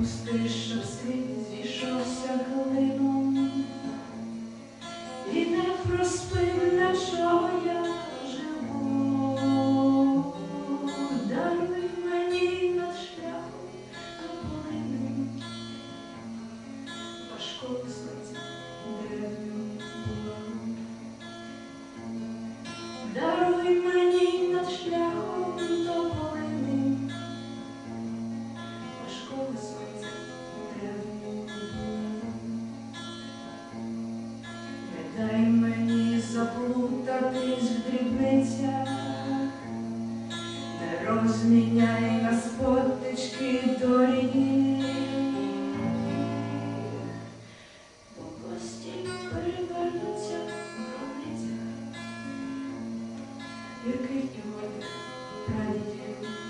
не допусти, дрібницях, не розміняй нас потички доріг, бо постій перевернуться у який твої прадідів.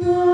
No.